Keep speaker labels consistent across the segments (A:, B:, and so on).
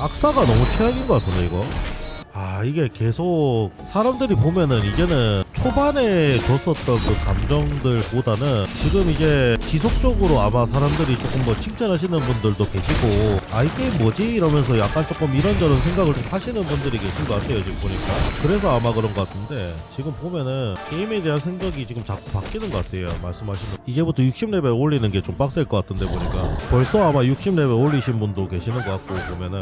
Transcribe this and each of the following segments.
A: 악사가 너무 최악인 것 같은데 이거 아 이게 계속 사람들이 보면은 이제는 초반에 줬었던 그 감정들보다는 지금 이제 지속적으로 아마 사람들이 조금 뭐 칭찬하시는 분들도 계시고 아 이 게임 뭐지? 이러면서 약간 조금 이런저런 생각을 좀 하시는 분들이 계신 것 같아요 지금 보니까. 그래서 아마 그런 것 같은데 지금 보면은 게임에 대한 생각이 지금 자꾸 바뀌는 것 같아요 말씀하시는 이제부터 60레벨 올리는 게 좀 빡셀 것 같은데 보니까. 벌써 아마 60레벨 올리신 분도 계시는 것 같고 보면은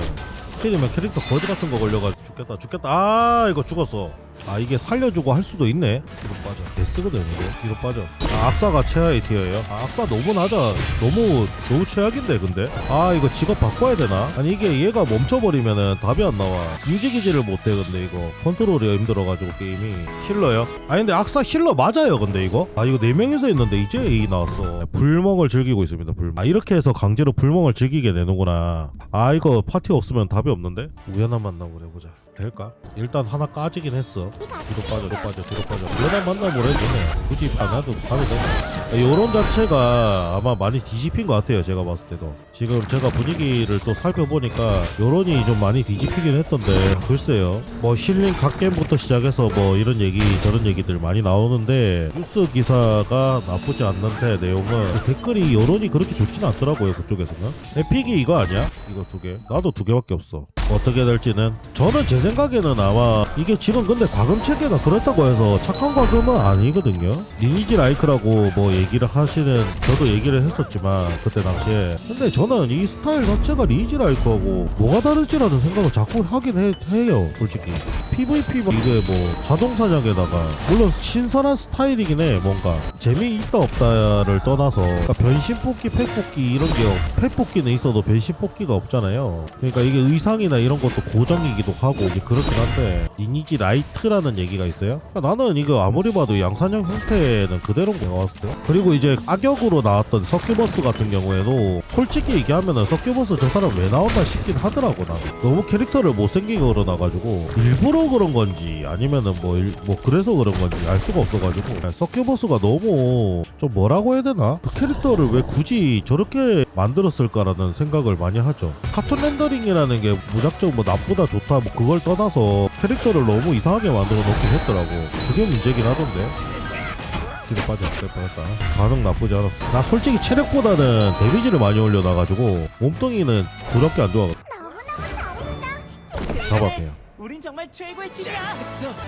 A: 확실히면 캐릭터 거지 같은 거 걸려가지고 죽겠다 죽겠다. 아 이거 죽었어. 아 이게 살려주고 할 수도 있네. 뒤로 빠져. 데스거든 이거. 뒤로 빠져. 아 악사가 최하의 티어예요. 아 악사 너무 낮아. 너무 너무 최악인데 근데? 아 이거 직업 바꿔야 되나? 아니 이게 얘가 멈춰버리면은 답이 안 나와. 움직이지를 못해 근데 이거. 컨트롤이 힘들어가지고 게임이 힐러요. 아니 근데 악사 힐러 맞아요 근데 이거? 아 이거 4명이서 있는데 이제 A 나왔어. 불멍을 즐기고 있습니다 불멍. 아 이렇게 해서 강제로 불멍을 즐기게 되는구나. 아 이거 파티 없으면 답이 없는데? 우연한 만남을 해보자 될까? 일단 하나 까지긴 했어. 뒤로 빠져 뒤로 빠져 뒤로 빠져. 우연한 만남을 해보네. 굳이 안 해도 답이 되네. 요런 자체가 아마 많이 뒤집힌 것 같아요 제가 봤을 때도. 지금 제가 분위기를 또 살펴보니까 요런이 좀 많이 뒤집히긴 했던데 글쎄요. 뭐 힐링 갓겜부터 시작해서 뭐 이런 얘기 저런 얘기들 많이 나오는데 뉴스 기사가 나쁘지 않는데 내용은 그 댓글이 여론이 그렇게 좋진 않더라고요 그쪽에서는. 에픽이 이거 아니야? 이거 두 개? 나도 두 개밖에 없어. 어떻게 될지는 저는 제 생각에는 아마 이게 지금 근데 과금 체계가 그렇다고 해서 착한 과금은 아니거든요. 리니지 라이크라고 뭐 얘기를 하시는 저도 얘기를 했었지만 그때 당시에. 근데 저는 이 스타일 자체가 리니지 라이크하고 뭐가 다를지라는 생각을 자꾸 하긴 해, 해요 솔직히. PVP 이게 뭐 자동 사냥에다가 물론 신선한 스타일이긴 해 뭔가. 재미있다 없다를 떠나서. 그러니까 변신 뽑기 팩 뽑기 이런 게팩 뽑기는 있어도 변신 뽑기가 없잖아요. 그러니까 이게 의상이나 이런 것도 고정이기도 하고 이제 그렇긴 한데 리니지 라이트라는 얘기가 있어요? 그러니까 나는 이거 아무리 봐도 양산형 형태는 그대로인 거 나왔을 때 그리고 이제 악역으로 나왔던 서큐버스 같은 경우에도 솔직히 얘기하면은 서큐버스 저 사람 왜 나왔나 싶긴 하더라고 나는. 너무 캐릭터를 못생기게 그려놔가지고 일부러 그런 건지 아니면은 뭐, 일- 뭐 그래서 그런 건지 알 수가 없어가지고. 서큐버스가 너무 좀 뭐라고 해야 되나? 그 캐릭터를 왜 굳이 저렇게 만들었을까라는 생각을 많이 하죠. 카툰 렌더링이라는 게 무작정 뭐 나쁘다 좋다 뭐 그걸 떠나서 캐릭터를 너무 이상하게 만들어 놓긴 했더라고. 그게 문제긴 하던데. 뒤로 빠져. 뺄 뻔했다. 반응 나쁘지 않았어. 나 솔직히 체력보다는 데미지를 많이 올려놔가지고 몸뚱이는 두렵게 안 좋아하거든. 잡았네요
B: 정말 최고의 팀이야.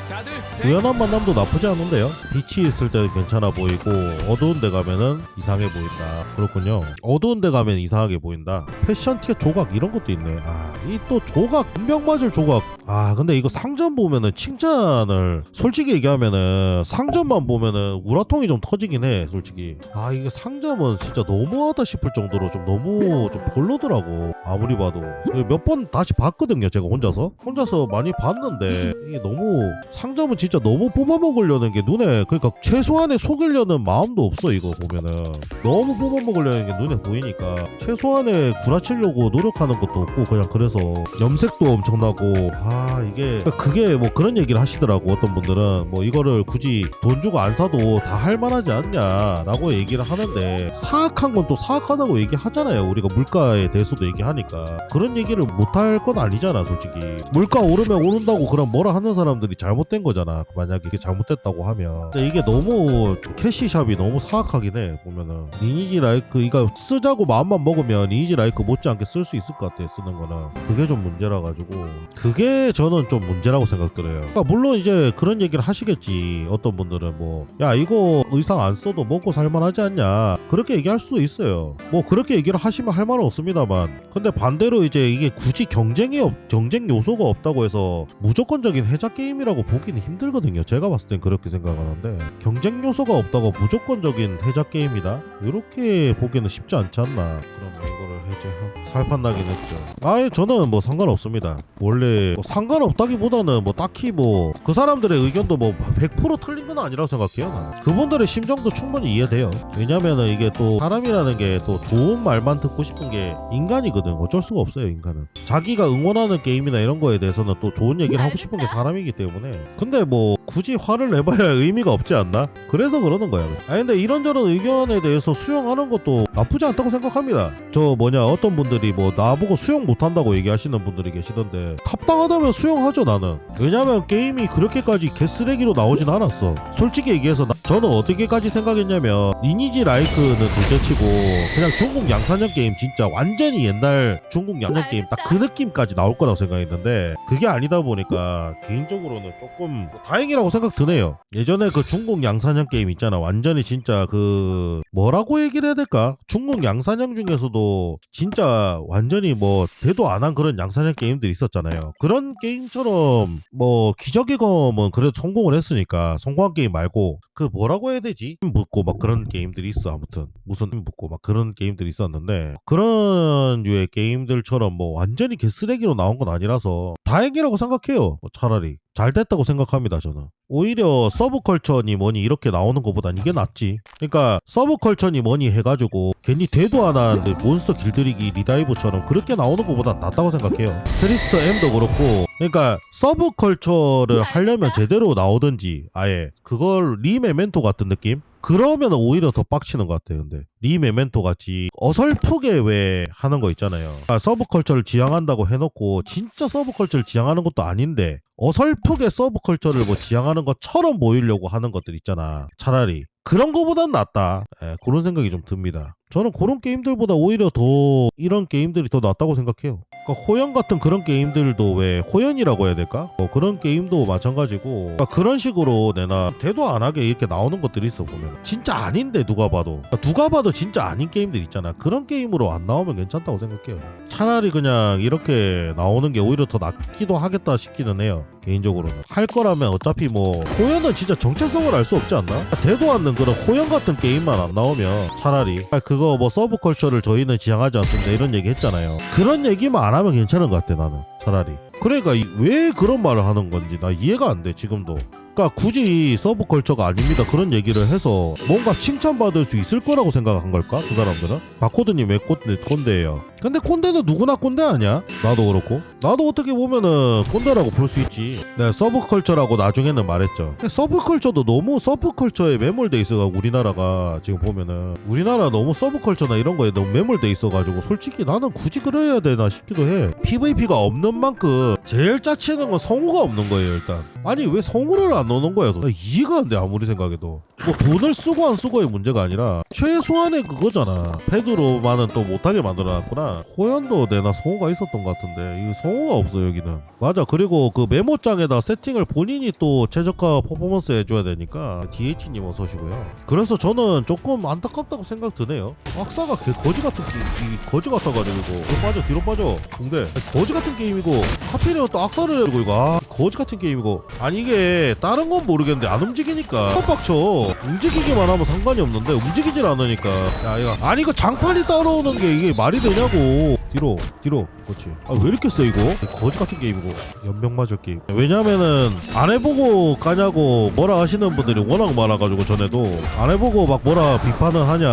C: 다들
A: 우연한 만남도 나쁘지 않은데요. 빛이 있을 때는 괜찮아 보이고 어두운 데 가면은 이상해 보인다. 그렇군요. 어두운 데 가면 이상하게 보인다. 패션 티어 조각 이런 것도 있네. 아, 이 또 조각, 분명 맞을 조각. 아, 근데 이거 상점 보면은 칭찬을 솔직히 얘기하면은 상점만 보면은 우라통이 좀 터지긴 해. 솔직히. 아, 이게 상점은 진짜 너무하다 싶을 정도로 좀 너무 좀 별로더라고. 아무리 봐도. 몇 번 다시 봤거든요. 제가 혼자서. 혼자서 많이 봤 는데 이게 너무 상점은 진짜 너무 뽑아먹으려는 게 눈에 그러니까 최소한의 속이려는 마음도 없어 이거 보면은. 너무 뽑아먹으려는 게 눈에 보이니까 최소한의 구라치려고 노력하는 것도 없고 그냥 그래서 염색도 엄청나고. 아 이게 그게 뭐 그런 얘기를 하시더라고 어떤 분들은. 뭐 이거를 굳이 돈 주고 안 사도 다 할 만하지 않냐라고 얘기를 하는데 사악한 건 또 사악하다고 얘기하잖아요 우리가 물가에 대해서도 얘기하니까. 그런 얘기를 못할 건 아니잖아 솔직히. 물가 오르면 오 른다고 그럼 뭐라 하는 사람들이 잘못된 거잖아. 만약에 이게 잘못됐다고 하면. 근데 이게 너무 캐시샵이 너무 사악하긴 해 보면은. 리니지 라이크 이거 쓰자고 마음만 먹으면 리니지 라이크 못지않게 쓸 수 있을 것 같아 쓰는 거는. 그게 좀 문제라 가지고. 그게 저는 좀 문제라고 생각들어요. 그러니까 물론 이제 그런 얘기를 하시겠지 어떤 분들은 뭐. 야 이거 의상 안 써도 먹고 살만하지 않냐. 그렇게 얘기할 수도 있어요. 뭐 그렇게 얘기를 하시면 할 말은 없습니다만. 근데 반대로 이제 이게 굳이 경쟁이 없, 경쟁 요소가 없다고 해서 무조건적인 해자 게임이라고 보기는 힘들거든요 제가 봤을 땐 그렇게 생각하는데 경쟁 요소가 없다고 무조건적인 해자 게임이다 이렇게 보기는 쉽지 않지 않나 그러면 이거를 해제하고 살판 나긴 했죠 아예 저는 뭐 상관없습니다 원래 뭐 상관없다기보다는 뭐 딱히 뭐 그 사람들의 의견도 뭐 100% 틀린 건 아니라고 생각해요. 나는. 그분들의 심정도 충분히 이해돼요. 왜냐면은 이게 또 사람이라는 게 또 좋은 말만 듣고 싶은 게 인간이거든. 어쩔 수가 없어요, 인간은. 자기가 응원하는 게임이나 이런 거에 대해서는 또 좋은 얘기를 하고 싶은 게 사람이기 때문에. 근데 뭐 굳이 화를 내봐야 의미가 없지 않나? 그래서 그러는 거야. 아니 근데 이런저런 의견에 대해서 수용하는 것도 나쁘지 않다고 생각합니다. 저 뭐냐 어떤 분들이 뭐 나보고 수용 못한다고 얘기하시는 분들이 계시던데 탑당하다면 수용하죠 나는. 왜냐면 게임이 그렇게까지 개쓰레기로 나오진 않았어. 솔직히 얘기해서 나- 저는 어떻게까지 생각했냐면 리니지 라이크는 둘째치고 그냥 중국 양산형 게임 진짜 완전히 옛날 중국 양산형 게임 딱 그 느낌까지 나올 거라고 생각했는데 그게 아니다 보니까 개인적으로는 조금 뭐 다행이라고 생각 드네요. 예전에 그 중국 양산형 게임 있잖아. 완전히 진짜 그 뭐라고 얘기를 해야 될까? 중국 양산형 중에서도 진짜 완전히 뭐 대도 안 한 그런 양산형 게임들이 있었잖아요. 그런 게임처럼 뭐 기적의 검은 그래도 성공을 했으니까 성공한 게임 말고 그 뭐라고 해야 되지? 묻고 막 그런 게임들이 있어 아무튼 무슨 묻고 막 그런 게임들이 있었는데 그런 류의 게임들처럼 뭐 완전히 개쓰레기로 나온 건 아니라서 다행이라고 생각 해요. 뭐 차라리 잘 됐다고 생각합니다 저는. 오히려 서브컬처니 뭐니 이렇게 나오는 것보단 이게 낫지. 그러니까 서브컬처니 뭐니 해가지고 괜히 대도 안 하는데 몬스터 길들이기 리다이브처럼 그렇게 나오는 것보단 낫다고 생각해요. 트리스터 M도 그렇고 그러니까 서브컬처를 하려면 제대로 나오든지 아예 그걸 리메멘토 같은 느낌? 그러면 오히려 더 빡치는 것 같아요. 근데 리 메멘토 같이 어설프게 왜 하는 거 있잖아요. 아, 서브컬처를 지향한다고 해놓고 진짜 서브컬처를 지향하는 것도 아닌데 어설프게 서브컬처를 뭐 지향하는 것처럼 보이려고 하는 것들 있잖아. 차라리 그런 거보단 낫다. 예, 그런 생각이 좀 듭니다. 저는 그런 게임들보다 오히려 더 이런 게임들이 더 낫다고 생각해요. 그러니까 호연 같은 그런 게임들도 왜 호연이라고 해야 될까? 뭐 그런 게임도 마찬가지고 그러니까 그런 식으로 내나 대도 안 하게 이렇게 나오는 것들이 있어 보면 진짜 아닌데 누가 봐도 그러니까 누가 봐도 진짜 아닌 게임들 있잖아. 그런 게임으로 안 나오면 괜찮다고 생각해요. 차라리 그냥 이렇게 나오는 게 오히려 더 낫기도 하겠다 싶기는 해요. 개인적으로는 할 거라면 어차피 뭐 호연은 진짜 정체성을 알 수 없지 않나? 대도 않는 그런 호연 같은 게임만 안 나오면 차라리 아, 그거 뭐 서브컬처를 저희는 지향하지 않습니다 이런 얘기 했잖아요. 그런 얘기만 안 하면 괜찮은 것 같아 나는 차라리. 그러니까 이- 왜 그런 말을 하는 건지 나 이해가 안 돼 지금도. 그러니까 굳이 서브컬처가 아닙니다 그런 얘기를 해서 뭔가 칭찬받을 수 있을 거라고 생각한 걸까 그 사람들은 바코드님 왜 꼰대, 꼰대예요 근데 꼰대는 누구나 꼰대 아니야? 나도 그렇고. 나도 어떻게 보면은 꼰대라고 볼 수 있지. 내가 서브컬처라고 나중에는 말했죠. 근데 서브컬처도 너무 서브컬처에 매몰돼 있어가지고 우리나라가 지금 보면은. 우리나라 너무 서브컬처나 이런 거에 너무 매몰돼 있어가지고 솔직히 나는 굳이 그래야 되나 싶기도 해. PVP가 없는 만큼 제일 짜치는 건 성우가 없는 거예요 일단. 아니 왜 성우를 안 넣는 거야 나 이해가 안 돼 아무리 생각해도. 뭐 돈을 쓰고 안 쓰고의 문제가 아니라 최소한의 그거잖아. 패드로만은 또 못하게 만들어놨구나 호연도 내나 성우가 있었던 것 같은데 이거 성우가 없어 여기는. 맞아. 그리고 그 메모장에다 세팅을 본인이 또 최저가 퍼포먼스 해줘야 되니까 DH님 어서 오시고요. 그래서 저는 조금 안타깝다고 생각 드네요. 악사가 개 거지 같은 게, 이 거지 같아가지고. 뒤로 빠져 뒤로 빠져. 근데 거지 같은 게임이고 하필이면 또 악사를 해고 이거. 아 거지 같은 게임이고. 아니 이게 다른 건 모르겠는데 안 움직이니까. 빡쳐. 움직이기만 하면 상관이 없는데 움직이질 않으니까. 야 이거. 아니 이거 장판이 따라오는 게 이게 말이 되냐고 뒤로 뒤로. 그렇지. 아 왜 이렇게 세 이거? 거지 같은 게임이고 연병 맞을 게임. 왜냐면은 안 해보고 까냐고 뭐라 하시는 분들이 워낙 많아가지고 전에도. 안 해보고 막 뭐라 비판을 하냐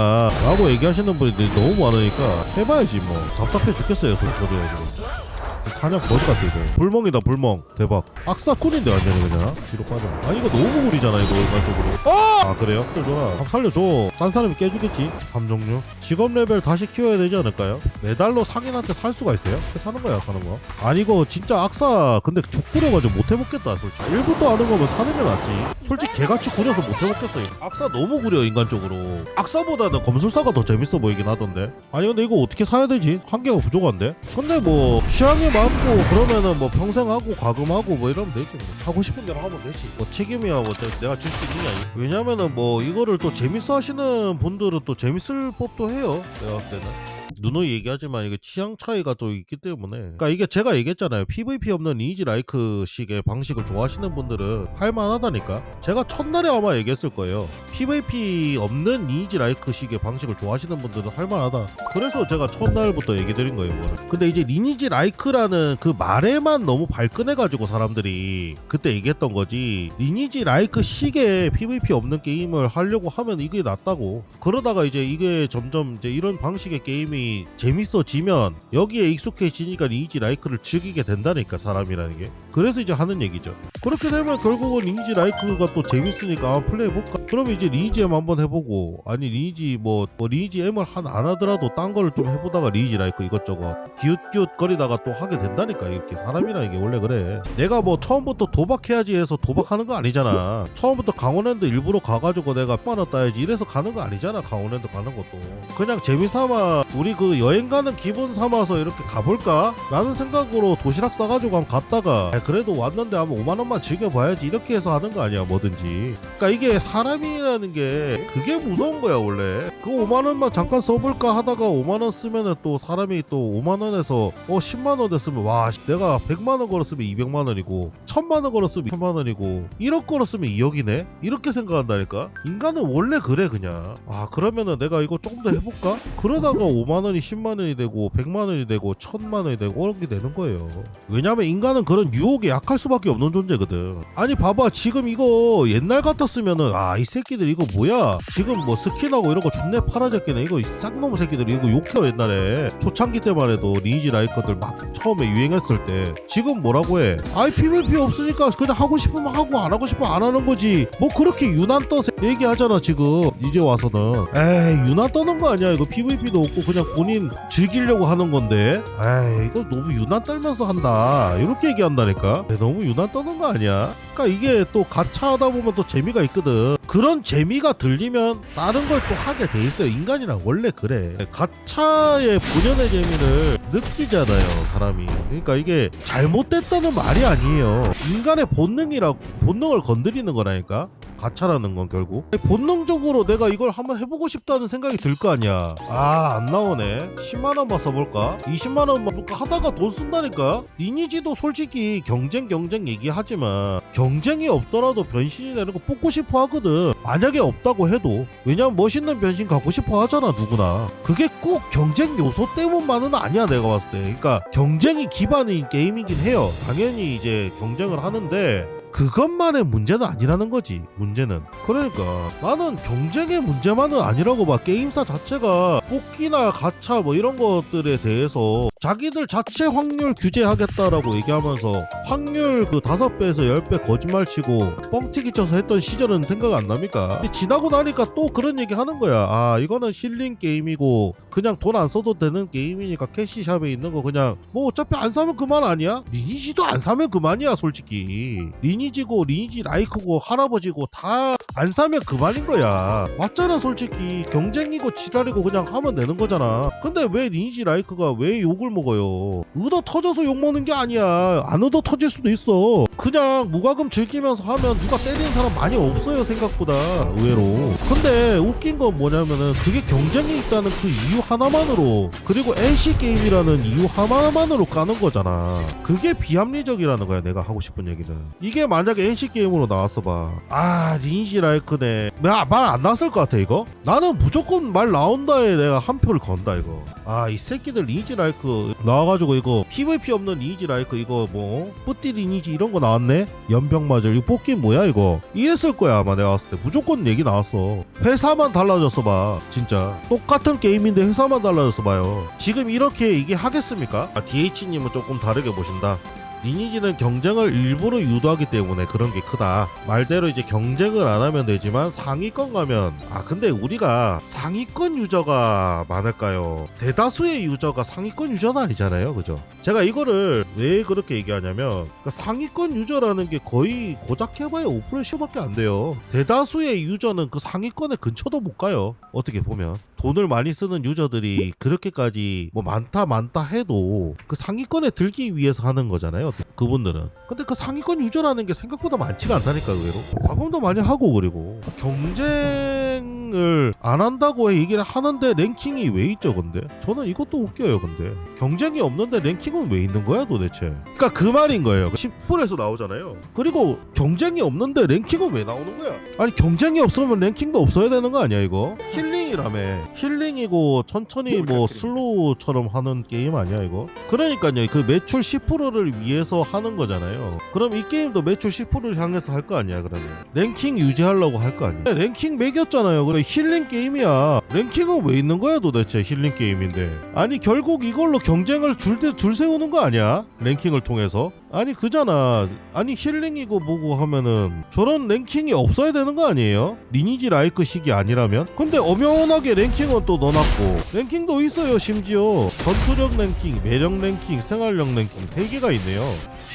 A: 라고 얘기하시는 분들이 너무 많으니까 해봐야지 뭐. 답답해 죽겠어요 지금 사냥 거지 같아 이거 불멍이다 불멍. 대박. 악사꾼인데 완전히 그냥. 뒤로 빠져. 아니 이거 너무 무리잖아 이거 일반적으로. 아! 그래요? 또 줘라 한번 살려줘. 딴 사람이 깨주겠지. 3종류. 직업 레벨 다시 키워야 되지 않을까요? 메달로 상인한테 살 수가 있어요? 사는 거야 사는 거. 아니 이거 진짜 악사 근데 죽구려가지고 못 해먹겠다 솔직히. 1부터 하는 거면 사는 게 낫지. 솔직히 개같이 구려서 못 해먹겠어 이거. 악사 너무 구려 인간적으로. 악사보다는 검술사가 더 재밌어 보이긴 하던데. 아니 근데 이거 어떻게 사야 되지? 한 개가 부족한데? 근데 뭐 취향에 맞고 그러면은 뭐 평생 하고 과금하고 뭐 이러면 되지 뭐. 하고 싶은 대로 하면 되지 뭐 책임이야 뭐 저- 내가 질 수 있느냐 이. 왜냐면은 뭐 이거를 또 재밌어 하시는 분들은 또 재밌을 법도 해요 내가 봤을 때는 누누이 얘기하지만 이게 취향 차이가 또 있기 때문에. 그러니까 이게 제가 얘기했잖아요. PVP 없는 리니지 라이크 식의 방식을 좋아하시는 분들은 할만하다니까. 제가 첫날에 아마 얘기했을 거예요. PVP 없는 리니지 라이크 식의 방식을 좋아하시는 분들은 할만하다. 그래서 제가 첫날부터 얘기 드린 거예요 이거를. 근데 이제 리니지 라이크라는 그 말에만 너무 발끈해가지고 사람들이 그때 얘기했던 거지. 리니지 라이크 식의 PVP 없는 게임을 하려고 하면 이게 낫다고. 그러다가 이제 이게 점점 이제 이런 방식의 게임이 재밌어지면 여기에 익숙해지니까 리니지 라이크를 즐기게 된다니까 사람이라는 게. 그래서 이제 하는 얘기죠 그렇게 되면 결국은 리니지 라이크가 또 재밌으니까 한번 플레이 해볼까? 그러면 이제 리니지 M 한번 해보고 아니 리니지 뭐, 뭐 리니지 M을 한 안 하더라도 딴 거를 좀 해보다가 리니지 라이크 이것저것 기웃기웃 거리다가 또 하게 된다니까 이렇게 사람이라는 게 원래 그래. 내가 뭐 처음부터 도박해야지 해서 도박하는 거 아니잖아. 처음부터 강원랜드 일부러 가가지고 내가 만원 따야지 이래서 가는 거 아니잖아 강원랜드 가는 것도. 그냥 재미삼아 우리 그 여행 가는 기분 삼아서 이렇게 가볼까? 라는 생각으로 도시락 싸가지고 한번 갔다가 야, 그래도 왔는데 한번 5만원만 즐겨봐야지. 이렇게 해서 하는 거 아니야 뭐든지. 그러니까 이게 사람이라는 게 그게 무서운 거야 원래 그 5만 원만 잠깐 써볼까 하다가 5만 원 쓰면은 또 사람이 또 5만 원에서 어 10만 원 됐으면 와 씨, 내가 100만 원 걸었으면 200만 원이고 1000만 원 걸었으면 1000만 원이고 1억 걸었으면 2억이네? 이렇게 생각한다니까? 인간은 원래 그래 그냥. 아 그러면은 내가 이거 조금 더 해볼까? 그러다가 5만 원이 10만 원이 되고 100만 원이 되고 1000만 원이 되고 1억이 되는 거예요. 왜냐면 인간은 그런 유혹에 약할 수밖에 없는 존재거든. 아니 봐봐. 지금 이거 옛날 같았으면은 아 이 새끼들 이거 뭐야? 지금 뭐 스킨하고 이런 거 존내 팔아졌겠네. 이거 이 쌍놈 새끼들 이거 욕해요 옛날에. 초창기 때만 해도 리니지 라이커들 막 처음에 유행했을 때. 지금 뭐라고 해? 아이 PVP 없으니까 그냥 하고 싶으면 하고 안 하고 싶으면 안 하는 거지. 뭐 그렇게 유난 떠서 얘기하잖아 지금. 이제 와서는. 에이 유난 떠는 거 아니야? 이거 PVP도 없고 그냥 본인 즐기려고 하는 건데. 에이 이거 너무 유난 떨면서 한다. 이렇게 얘기한다니까. 너무 유난 떠는 거 아니야? 그러니까 이게 또 가차 하다 보면 또 재미가 있거든. 그런 재미가 들리면 다른 걸 또 하게 돼 있어요. 인간이란 원래 그래. 가차의 본연의 재미를 느끼잖아요 사람이. 그러니까 이게 잘못됐다는 말이 아니에요. 인간의 본능이라고 본능을 건드리는 거라니까 가차라는 건 결국? 본능적으로 내가 이걸 한번 해보고 싶다는 생각이 들 거 아니야. 아 안 나오네. 10만원만 써볼까? 20만원만 볼까? 하다가 돈 쓴다니까? 리니지도 솔직히 경쟁 경쟁 얘기하지만 경쟁이 없더라도 변신이 되는 거 뽑고 싶어 하거든. 만약에 없다고 해도. 왜냐면 멋있는 변신 갖고 싶어 하잖아 누구나. 그게 꼭 경쟁 요소 때문만은 아니야 내가 봤을 때. 그러니까 경쟁이 기반인 게임이긴 해요. 당연히 이제 경쟁을 하는데 그것만의 문제는 아니라는 거지 문제는. 그러니까 나는 경쟁의 문제만은 아니라고 봐. 게임사 자체가 뽑기나 가차 뭐 이런 것들에 대해서 자기들 자체 확률 규제하겠다라고 얘기하면서 확률 그 다섯 배에서 열배 거짓말 치고 뻥튀기 쳐서 했던 시절은 생각 안 납니까? 지나고 나니까 또 그런 얘기 하는 거야. 아 이거는 힐링 게임이고 그냥 돈 안 써도 되는 게임이니까 캐시샵에 있는 거 그냥 뭐 어차피 안 사면 그만 아니야? 리니지도 안 사면 그만이야 솔직히. 리니 지고 리니지 라이크고 할아버지고 다 안 사면 그만인 거야. 맞잖아 솔직히. 경쟁이고 지랄이고 그냥 하면 되는 거잖아. 근데 왜 리니지 라이크가 왜 욕을 먹어요? 의도 터져서 욕 먹는 게 아니야. 안 의도 터질 수도 있어. 그냥 무과금 즐기면서 하면 누가 때리는 사람 많이 없어요 생각보다. 의외로. 근데 웃긴 건 뭐냐면은 그게 경쟁이 있다는 그 이유 하나만으로 그리고 NC 게임이라는 이유 하나만으로 까는 거잖아. 그게 비합리적이라는 거야 내가 하고 싶은 얘기는. 이게 만약에 NC 게임으로 나왔어 봐아 리니지 라이크네. 말안 나왔을 것 같아 이거? 나는 무조건 말 나온다에 내가 한 표를 건다 이거. 아 이 새끼들 리니지 라이크 나와가지고 이거 PVP 없는 리니지 라이크 이거 뭐 뿌띠 리니지 이런 거 나왔네? 연병 맞을. 이거 뽑기 뭐야 이거? 이랬을 거야 아마 내가 봤을 때. 무조건 얘기 나왔어. 회사만 달라졌어 봐 진짜. 똑같은 게임인데 회사만 달라졌어 봐요. 지금 이렇게 얘기 하겠습니까? 아, DH님은 조금 다르게 보신다 리니지는 경쟁을 일부러 유도하기 때문에 그런 게 크다. 말대로 이제 경쟁을 안 하면 되지만 상위권 가면 아 근데 우리가 상위권 유저가 많을까요? 대다수의 유저가 상위권 유저는 아니잖아요, 그죠? 제가 이거를 왜 그렇게 얘기하냐면 그러니까 상위권 유저라는 게 거의 고작 해봐야 5%씩밖에 안 돼요. 대다수의 유저는 그 상위권에 근처도 못 가요. 어떻게 보면 돈을 많이 쓰는 유저들이 그렇게까지 뭐 많다 많다 해도 그 상위권에 들기 위해서 하는 거잖아요. 그분들은. 근데 그 상위권 유저라는 게 생각보다 많지가 않다니까 의외로. 과금도 많이 하고 그리고. 경쟁 랭킹을 안 한다고 얘기를 하는데 랭킹이 왜 있죠 근데? 저는 이것도 웃겨요 근데. 경쟁이 없는데 랭킹은 왜 있는 거야 도대체? 그러니까 그 말인 거예요. 10불에서 나오잖아요. 그리고 경쟁이 없는데 랭킹은 왜 나오는 거야? 아니 경쟁이 없으면 랭킹도 없어야 되는 거 아니야 이거? 힐링이라며. 힐링이고 천천히 뭐 슬로우처럼 하는 게임 아니야 이거? 그러니까요 그 매출 10%를 위해 서 하는 거잖아요. 그럼 이 게임도 매출 10%를 향해서 할 거 아니야 그러면? 랭킹 유지하려고 할 거 아니야? 랭킹 매겼잖아요. 그래 힐링 게임이야. 랭킹은 왜 있는 거야 도대체 힐링 게임인데? 아니 결국 이걸로 경쟁을 줄, 때- 줄 세우는 거 아니야? 랭킹을 통해서 아니 그잖아. 아니 힐링이고 뭐고 하면은 저런 랭킹이 없어야 되는 거 아니에요? 리니지 라이크 식이 아니라면? 근데 엄연하게 랭킹은 또 넣어놨고. 랭킹도 있어요 심지어. 전투력 랭킹 매력 랭킹 생활력 랭킹 세 개가 있네요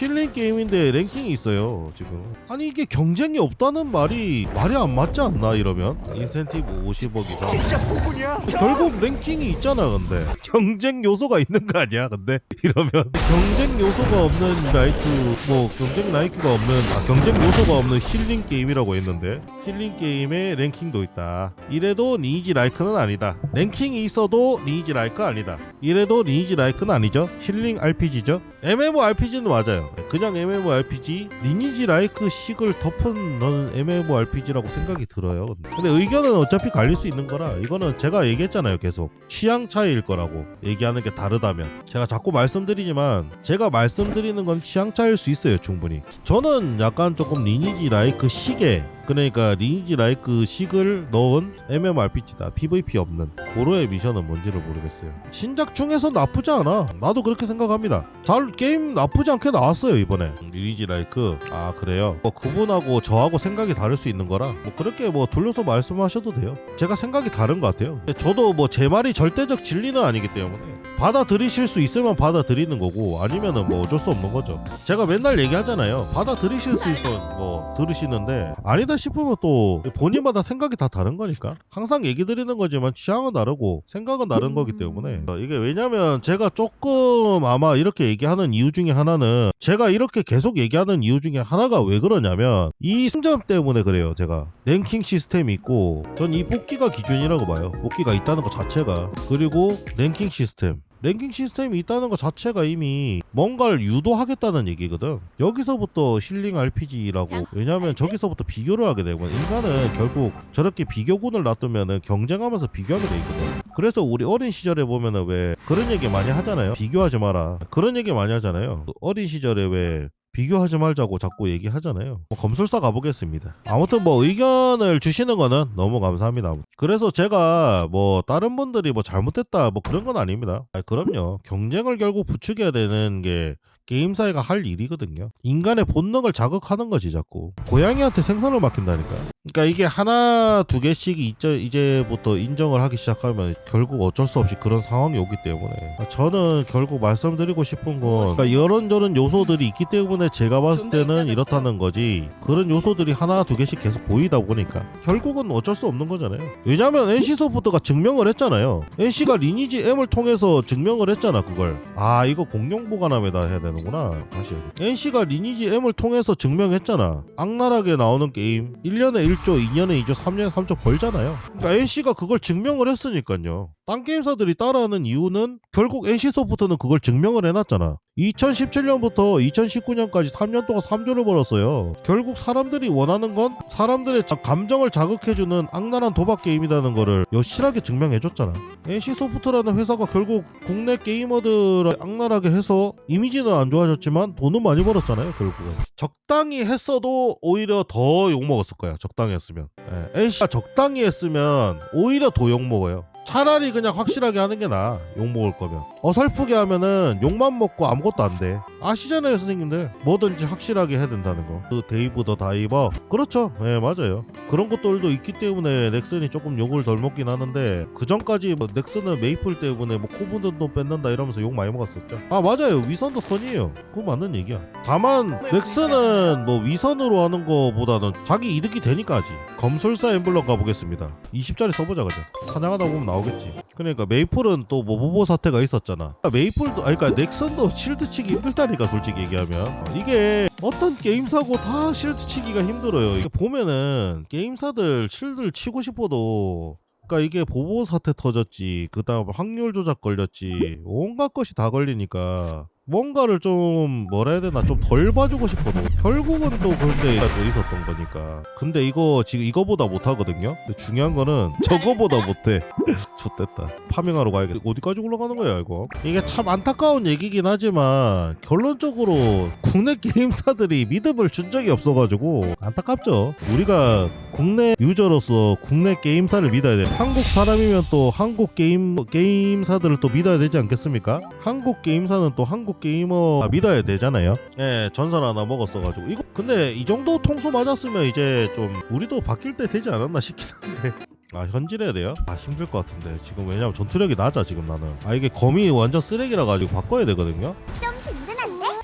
A: 힐링 게임인데 랭킹이 있어요 지금. 아니 이게 경쟁이 없다는 말이 말이 안 맞지 않나 이러면? 인센티브 50억 이상.
B: 진짜 누구냐?
A: 결국 랭킹이 있잖아 근데. 경쟁 요소가 있는 거 아니야 근데? 이러면. 경쟁 요소가 없는 라이트 뭐 경쟁 라이트가 없는 아 경쟁 요소가 없는 힐링 게임이라고 했는데. 힐링 게임에 랭킹도 있다. 이래도 리니지 라이크는 아니다. 랭킹이 있어도 리니지 라이크 아니다 이래도 리니지 라이크는 아니죠? 힐링 RPG죠? MMORPG는 맞아요. 그냥 MMORPG 리니지 라이크 식을 덮은 MMORPG라고 생각이 들어요. 근데 의견은 어차피 갈릴 수 있는 거라 이거는 제가 얘기했잖아요 계속. 취향 차이일 거라고 얘기하는 게 다르다면. 제가 자꾸 말씀드리지만 제가 말씀드리는 건 취향 차이일 수 있어요 충분히. 저는 약간 조금 리니지 라이크 식에 그러니까 리니지 라이크 식을 넣은 MMORPG다. PVP 없는 고로의 미션은 뭔지를 모르겠어요. 신작 중에서 나쁘지 않아. 나도 그렇게 생각합니다. 잘 게임 나쁘지 않게 나왔어요 이번에. 리니지 라이크. 아 그래요? 뭐 그분하고 저하고 생각이 다를 수 있는 거라 뭐 그렇게 뭐 돌려서 말씀하셔도 돼요. 제가 생각이 다른 것 같아요. 저도 뭐 제 말이 절대적 진리는 아니기 때문에 받아들이실 수 있으면 받아들이는 거고 아니면은 뭐 어쩔 수 없는 거죠. 제가 맨날 얘기하잖아요. 받아들이실 수 있으면 뭐 들으시는데 아니 다 싶으면 또 본인마다 생각이 다 다른 거니까. 항상 얘기 드리는 거지만 취향은 다르고 생각은 다른 거기 때문에. 어, 이게 왜냐면 제가 조금 아마 이렇게 얘기하는 이유 중에 하나는 제가 이렇게 계속 얘기하는 이유 중에 하나가 왜 그러냐면 이 승점 때문에 그래요 제가. 랭킹 시스템이 있고 전 이 뽑기가 기준이라고 봐요. 뽑기가 있다는 것 자체가. 그리고 랭킹 시스템 랭킹 시스템이 있다는 것 자체가 이미 뭔가를 유도하겠다는 얘기거든. 여기서부터 힐링 RPG라고 왜냐하면 저기서부터 비교를 하게 되고 인간은 결국 저렇게 비교군을 놔두면은 경쟁하면서 비교하게 돼 있거든. 그래서 우리 어린 시절에 보면은 왜 그런 얘기 많이 하잖아요. 비교하지 마라. 그런 얘기 많이 하잖아요. 그 어린 시절에 왜 비교하지 말자고 자꾸 얘기하잖아요. 뭐 검술사 가보겠습니다. 아무튼 뭐 의견을 주시는 거는 너무 감사합니다. 그래서 제가 뭐 다른 분들이 뭐 잘못됐다 뭐 그런 건 아닙니다. 아니, 그럼요. 경쟁을 결국 부추겨야 되는 게 게임사회가 할 일이거든요. 인간의 본능을 자극하는 거지 자꾸. 고양이한테 생선을 맡긴다니까. 그러니까 이게 하나 두 개씩 이제 이제부터 인정을 하기 시작하면 결국 어쩔 수 없이 그런 상황이 오기 때문에 저는 결국 말씀드리고 싶은 건 그러니까 이런저런 요소들이 있기 때문에 제가 봤을 때는 이렇다는 거지 그런 요소들이 하나 두 개씩 계속 보이다 보니까 결국은 어쩔 수 없는 거잖아요. 왜냐면 NC 소프트가 증명을 했잖아요. NC가 리니지 M을 통해서 증명을 했잖아 그걸. 아 이거 공룡 보관함에다 해야 되는구나 다시. NC가 리니지 M을 통해서 증명했잖아. 악랄하게 나오는 게임 1년에 1조, 2년에 2조, 3년에 3조 벌잖아요. 그러니까 NC가 그걸 증명을 했으니까요. 딴 게임사들이 따라하는 이유는 결국 NC 소프트는 그걸 증명을 해놨잖아. 2017년부터 2019년까지 3년 동안 3조를 벌었어요. 결국 사람들이 원하는 건 사람들의 자- 감정을 자극해주는 악랄한 도박 게임이라는 거를 여실하게 증명해줬잖아. NC 소프트라는 회사가 결국 국내 게이머들을 악랄하게 해서 이미지는 안 좋아졌지만 돈은 많이 벌었잖아요. 결국은 적당히 했어도 오히려 더 욕먹었을 거야. 적당히 했으면. 예, NC가 적당히 했으면 오히려 더 욕먹어요. 차라리 그냥 확실하게 하는 게 나아 욕 먹을 거면. 어설프게 하면은 욕만 먹고 아무것도 안 돼. 아시잖아요 선생님들. 뭐든지 확실하게 해야 된다는 거그 데이브 더 다이버. 그렇죠. 예 맞아요. 그런 것들도 있기 때문에 넥슨이 조금 욕을 덜 먹긴 하는데 그 전까지 뭐 넥슨은 메이플 때문에 뭐 코브든 돈 뺏는다 이러면서 욕 많이 먹었었죠. 아 맞아요. 위선도 선이에요. 그거 맞는 얘기야. 다만 넥슨은 뭐 위선으로 하는 거보다는 자기 이득이 되니까 하지. 검술사 엠블럼 가보겠습니다. 20짜리 써보자 그냥. 사냥하다 보면 나오겠지 나오겠지. 그러니까 메이플은 또 모보보 사태가 있었잖아. 메이플도 아니 그러니까 넥슨도 실드 치기 힘들다니까 솔직히 얘기하면 어, 이게 어떤 게임사고 다 실드 치기가 힘들어요. 이게 보면은 게임사들 실드를 치고 싶어도 그러니까 이게 보보 사태 터졌지. 그다음 확률 조작 걸렸지. 온갖 것이 다 걸리니까 뭔가를 좀 뭐라 해야 되나 좀 덜 봐주고 싶어도 결국은 또 그런데 또 있었던 거니까. 근데 이거 지금 이거보다 못하거든요. 근데 중요한 거는 저거보다 못해. 좋됐다. 파밍하러 가야겠다. 어디까지 올라가는 거야 이거? 이게 참 안타까운 얘기긴 하지만 결론적으로 국내 게임사들이 믿음을 준 적이 없어가지고 안타깝죠. 우리가 국내 유저로서 국내 게임사를 믿어야 돼. 한국 사람이면 또 한국 게임 게임사들을 또 믿어야 되지 않겠습니까? 한국 게임사는 또 한국 게이머 믿어야 되잖아요. 예, 전설 하나 먹었어가지고 이거 근데 이 정도 통수 맞았으면 이제 좀 우리도 바뀔 때 되지 않았나 싶긴 한데. 아 현질해야 돼요? 아 힘들 것 같은데 지금 왜냐면 전투력이 낮아 지금 나는 아 이게 검이 완전 쓰레기라 가지고 바꿔야 되거든요
C: 좀?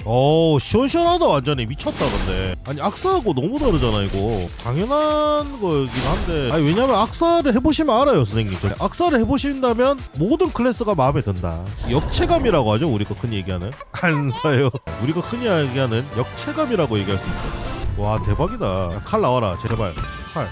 A: 어우 시원시원하다. 완전히 미쳤다 근데. 아니 악사하고 너무 다르잖아 이거. 당연한 거긴 한데. 아니 왜냐면 악사를 해보시면 알아요 선생님. 저 악사를 해보신다면 모든 클래스가 마음에 든다. 역체감이라고 하죠 우리가 흔히 얘기하는. 안 사요. 우리가 흔히 얘기하는 역체감이라고 얘기할 수 있죠. 와 대박이다. 칼 나와라. 제발 칼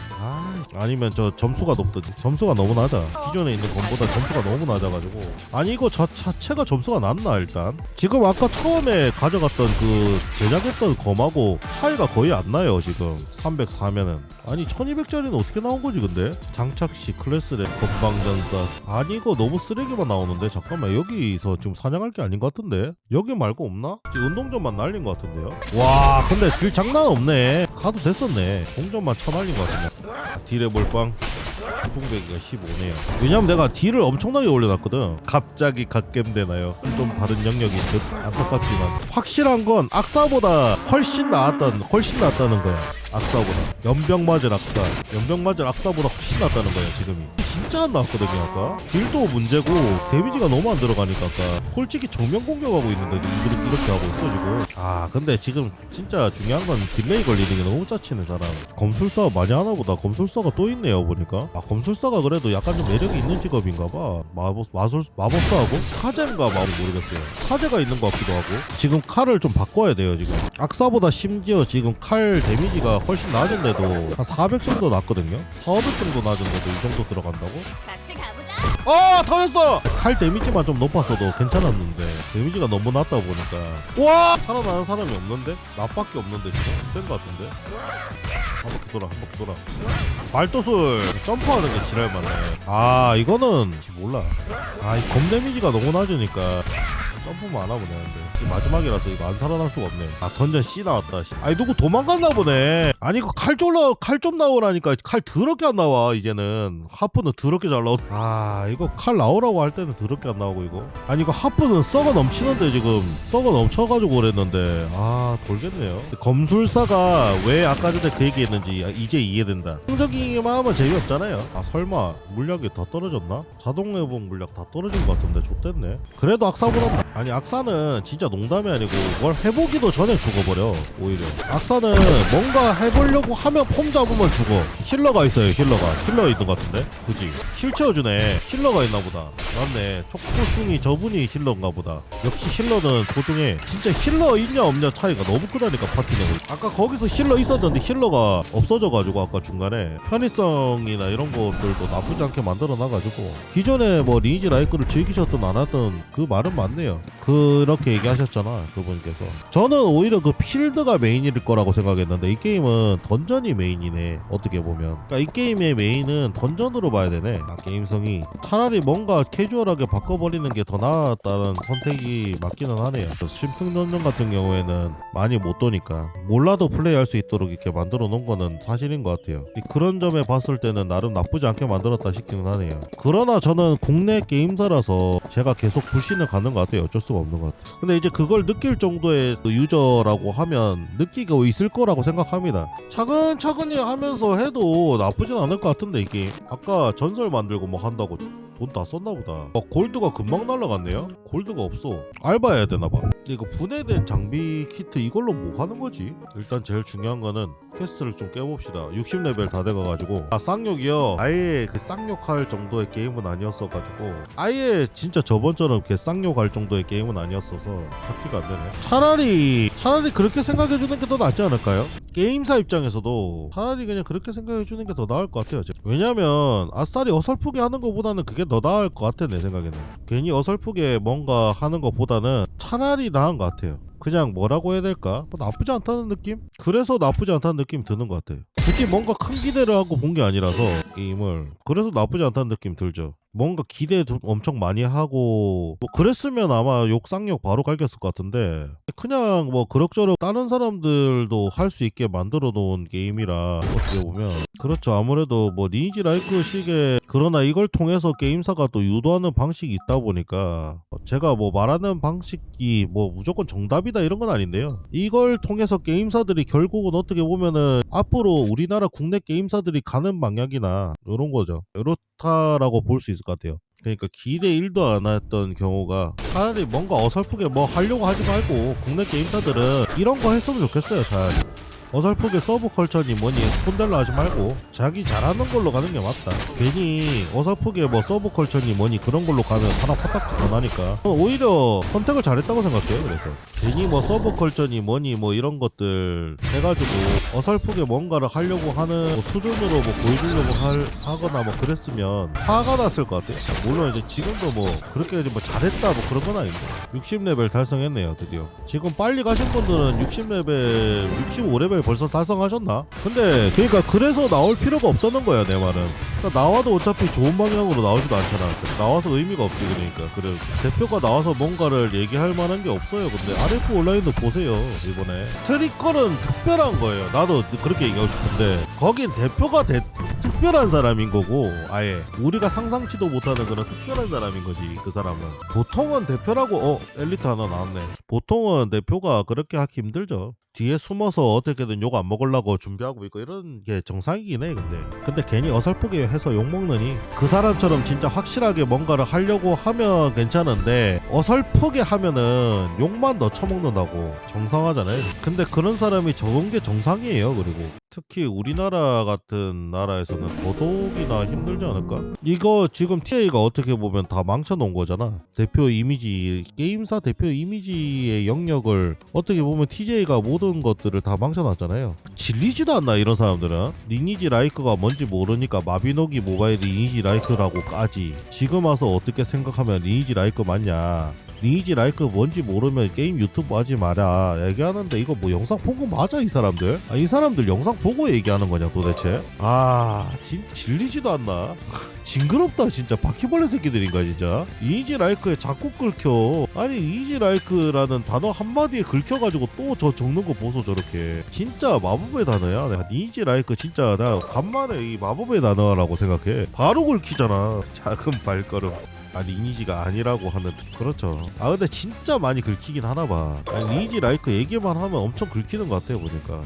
A: 아, 아니면 저 점수가 높든지. 점수가 너무 낮아 기존에 있는 검보다 점수가 너무 낮아가지고. 아니 이거 자, 자체가 점수가 낮나 일단? 지금 아까 처음에 가져갔던 그 제작했던 검하고 차이가 거의 안 나요 지금. 304면은 아니 1200짜리는 어떻게 나온 거지 근데? 장착시 클래스랩 건방전사. 아니 이거 너무 쓰레기만 나오는데? 잠깐만 여기서 지금 사냥할 게 아닌 것 같은데? 여기 말고 없나? 지금 운동전만 날린 것 같은데요? 와 근데 딜 장난 없네. 가도 됐었네. 공전만 쳐날린 것 같은데. 딜의 몰빵. 풍배기가 15네요. 왜냐면 내가 딜을 엄청나게 올려놨거든. 갑자기 갓겜 되나요? 좀 다른 영역인 듯? 안타깝지만. 확실한 건 악사보다 훨씬 나았던 훨씬 낫다는 거야 악사보다. 연병 맞은 악사. 연병 맞은 악사보다 훨씬 낫다는 거야 지금이. 진짜 안 나왔거든요 아까. 딜도 문제고 데미지가 너무 안 들어가니까 아까. 솔직히 정면 공격하고 있는데 이렇게, 이렇게 하고 있어 지금. 아 근데 지금 진짜 중요한 건 딜레이 걸리는 게 너무 짜치는 사람. 검술사 많이 하나 보다. 검술사가 또 있네요 보니까. 아 검술사가 그래도 약간 좀 매력이 있는 직업인가 봐. 마법 마술 마법사하고? 카제인가 봐 모르겠어요. 카제가 있는 것 같기도 하고. 지금 칼을 좀 바꿔야 돼요 지금. 악사보다 심지어 지금 칼 데미지가 훨씬 낮은데도 한 400 정도 낮거든요 400 정도 낮은데도 이 정도 들어간다고?
C: 같이 가보자.
A: 아 터졌어. 칼 데미지만 좀 높았어도 괜찮았는데 데미지가 너무 낮다 보니까. 와! 살아나는 사람이 없는데? 나밖에 없는데 지금? 된것 같은데? 한 바퀴 돌아 한 바퀴 돌아. 말도술 점프하는 게 지랄만해 아 이거는 몰라. 아 이 검 데미지가 너무 낮으니까 점프만 안 하면 되는데. 지금 마지막이라서 이거 안 살아날 수가 없네. 아 던전 C 나왔다 씨. 아니 누구 도망갔나 보네. 아니 이거 칼 졸라 칼 좀 나오라니까 칼 더럽게 안 나와 이제는. 하프는 더럽게 잘 나오 아 이거 칼 나오라고 할 때는 더럽게 안 나오고 이거. 아니 이거 하프는 썩어 넘치는데 지금 썩어 넘쳐가지고 그랬는데. 아 돌겠네요. 검술사가 왜 아까 전에 그 얘기했는지 이제 이해된다. 성적이기만 하면 재미없잖아요. 아 설마 물약이 다 떨어졌나? 자동 회복 물약 다 떨어진 것 같은데 좆됐네. 그래도 악사보다 아니 악사는 진짜 농담이 아니고 뭘 해보기도 전에 죽어버려 오히려. 악사는 뭔가 해보려고 하면 폼 잡으면 죽어. 힐러가 있어요 힐러가. 힐러 있는 것 같은데? 그지? 힐 채워주네 힐러가 있나 보다. 맞네. 촉구충이 저분이 힐러인가 보다. 역시 힐러는 소중해 진짜 힐러 있냐 없냐 차이가 너무 크다니까 파티 내고 아까 거기서 힐러 있었는데 힐러가 없어져가지고 아까 중간에 편의성이나 이런 것들도 나쁘지 않게 만들어 놔가지고 기존에 뭐 리니지 라이크를 즐기셨든 안 하든 그 말은 맞네요. 그렇게 얘기하셨잖아 그분께서. 저는 오히려 그 필드가 메인일 거라고 생각했는데 이 게임은 던전이 메인이네 어떻게 보면. 그러니까 이 게임의 메인은 던전으로 봐야 되네. 아, 게임성이 차라리 뭔가 캐주얼하게 바꿔버리는 게 더 나았다는 선택이 맞기는 하네요. 신풍전전 같은 경우에는 많이 못 도니까. 몰라도 플레이할 수 있도록 이렇게 만들어 놓은 거는 사실인 것 같아요. 그런 점에 봤을 때는 나름 나쁘지 않게 만들었다 싶기는 하네요. 그러나 저는 국내 게임사라서 제가 계속 불신을 갖는 것 같아요. 어쩔 수가 없는 것 같아요. 근데 이제 그걸 느낄 정도의 그 유저라고 하면 느끼고 있을 거라고 생각합니다. 차근차근히 하면서 해도 나쁘진 않을 것 같은데 이 게임 아까 전설 만들고 뭐 한다고 돈 다 썼나 보다. 어, 골드가 금방 날라갔네요? 골드가 없어. 알바해야 되나봐. 이거 분해된 장비 키트 이걸로 뭐 하는 거지? 일단 제일 중요한 거는 퀘스트를 좀 깨봅시다. 60레벨 다 돼가가지고. 아 쌍욕이요? 아예 그 쌍욕할 정도의 게임은 아니었어가지고. 아예 진짜 저번처럼 그 쌍욕할 정도의 게임은 아니었어서 파티가 안 되네. 차라리 차라리 그렇게 생각해주는 게 더 낫지 않을까요? 게임사 입장에서도 차라리 그냥 그렇게 생각해주는 게 더 나을 것 같아요 왜냐면 아싸리 어설프게 하는 것보다는 그게 더 나을 것 같아 내 생각에는 괜히 어설프게 뭔가 하는 것보다는 차라리 나은 것 같아요 그냥 뭐라고 해야 될까? 뭐 나쁘지 않다는 느낌? 그래서 나쁘지 않다는 느낌 드는 것 같아요. 굳이 뭔가 큰 기대를 하고 본 게 아니라서 게임을 그래서 나쁘지 않다는 느낌 들죠. 뭔가 기대 좀 엄청 많이 하고 뭐 그랬으면 아마 욕 쌍욕 바로 갈겼을 것 같은데 그냥 뭐 그럭저럭 다른 사람들도 할 수 있게 만들어 놓은 게임이라 어떻게 보면. 그렇죠. 아무래도 뭐 리니지 라이크 식의 그러나 이걸 통해서 게임사가 또 유도하는 방식이 있다 보니까 제가 뭐 말하는 방식이 뭐 무조건 정답이다 이런 건 아닌데요. 이걸 통해서 게임사들이 결국은 어떻게 보면은 앞으로 우리나라 국내 게임사들이 가는 방향이나 이런 거죠. 이렇다라고 볼 수 있을 것 같아요. 그러니까 기대 1도 안 했던 경우가 차라리 뭔가 어설프게 뭐 하려고 하지 말고 국내 게임사들은 이런 거 했으면 좋겠어요 차라리 어설프게 서브 컬처니 뭐니 손댈라 하지 말고 자기 잘하는 걸로 가는 게 맞다. 괜히 어설프게 뭐 서브 컬처니 뭐니 그런 걸로 가면 하나 파닥 더 나니까. 오히려 선택을 잘했다고 생각해요 그래서. 괜히 뭐 서브 컬처니 뭐니 뭐 이런 것들 해가지고 어설프게 뭔가를 하려고 하는 뭐 수준으로 뭐 보여주려고 할, 하거나 뭐 그랬으면 화가 났을 것 같아요 물론 이제 지금도 뭐 그렇게 뭐 잘했다 뭐 그런 건 아닌데. 60레벨 달성했네요 드디어. 지금 빨리 가신 분들은 60레벨 65레벨 벌써 달성하셨나? 근데 그러니까 그래서 나올 필요가 없다는 거야 내 말은. 그러니까 나와도 어차피 좋은 방향으로 나오지도 않잖아. 나와서 의미가 없지 그러니까. 그래 대표가 나와서 뭔가를 얘기할 만한 게 없어요 근데. RF 온라인도 보세요 이번에. 트리컬은 특별한 거예요. 나도 그렇게 얘기하고 싶은데. 거긴 대표가 대, 특별한 사람인 거고 아예. 우리가 상상치도 못하는 그런 특별한 사람인 거지 그 사람은. 보통은 대표라고 어 엘리트 하나 나왔네. 보통은 대표가 그렇게 하기 힘들죠 뒤에 숨어서 어떻게든 욕 안 먹으려고 준비하고 있고 이런 게 정상이긴 해 근데. 근데 괜히 어설프게 해서 욕 먹느니 그 사람처럼 진짜 확실하게 뭔가를 하려고 하면 괜찮은데 어설프게 하면은 욕만 더 처먹는다고 정상하잖아요. 근데 그런 사람이 적은 게 정상이에요 그리고 특히 우리나라 같은 나라에서는 더더욱이나 힘들지 않을까? 이거 지금 TA가 어떻게 보면 다 망쳐놓은 거잖아. 대표 이미지, 게임사 대표 이미지의 영역을 어떻게 보면 TJ가 모든 것들을 다 망쳐놨잖아요. 질리지도 않나 이런 사람들은 리니지 라이크가 뭔지 모르니까 마비노기 모바일 리니지 라이크라고 까지. 지금 와서 어떻게 생각하면 리니지 라이크 맞냐? 리니지 라이크 뭔지 모르면 게임 유튜브 하지 마라. 얘기하는데 이거 뭐 영상 보고 맞아 이 사람들? 아, 이 사람들 영상 보고 얘기하는 거냐 도대체? 아 진짜 질리지도 않나? 징그럽다 진짜. 바퀴벌레 새끼들인가 진짜? 이지 라이크에 자꾸 긁혀. 아니 이지 라이크라는 단어 한마디에 긁혀가지고 또 저 적는 거 보소 저렇게. 진짜 마법의 단어야? 이지 라이크 진짜 나 간만에 이 마법의 단어라고 생각해. 바로 긁히잖아. 작은 발걸음 아 리니지가 아니라고 하는 그렇죠. 아 근데 진짜 많이 긁히긴 하나봐. 리니지 라이크 얘기만 하면 엄청 긁히는 것 같아요 보니까